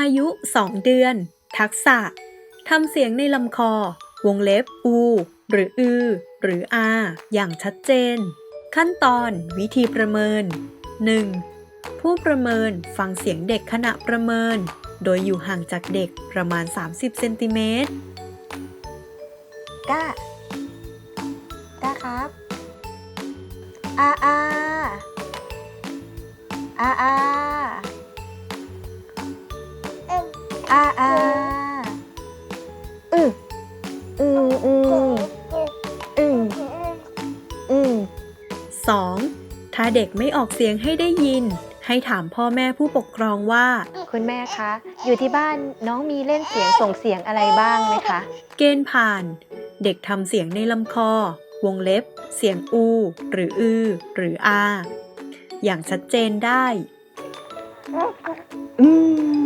อายุ 2 เดือน ทักษะทำเสียงในลำคอ วงเล็บอู หรืออือ หรืออา อย่างชัดเจน ขั้นตอนวิธีประเมิน 1. ผู้ประเมินฟังเสียงเด็กขณะประเมิน โดยอยู่ห่างจากเด็กประมาณ 30 เซนติเมตรก้าก้าครับอาอาอาอา อาอาอืออืออืออืออือ 2. ถ้าเด็กไม่ออกเสียงให้ได้ยิน ให้ถามพ่อแม่ผู้ปกครองว่า คุณแม่คะ อยู่ที่บ้านน้องมีเล่นเสียงส่งเสียงอะไรบ้างไหมคะ เกณฑ์ผ่าน เด็กทำเสียงในลำคอ วงเล็บ เสียงอู หรืออือ หรืออา อย่างชัดเจนได้ อืม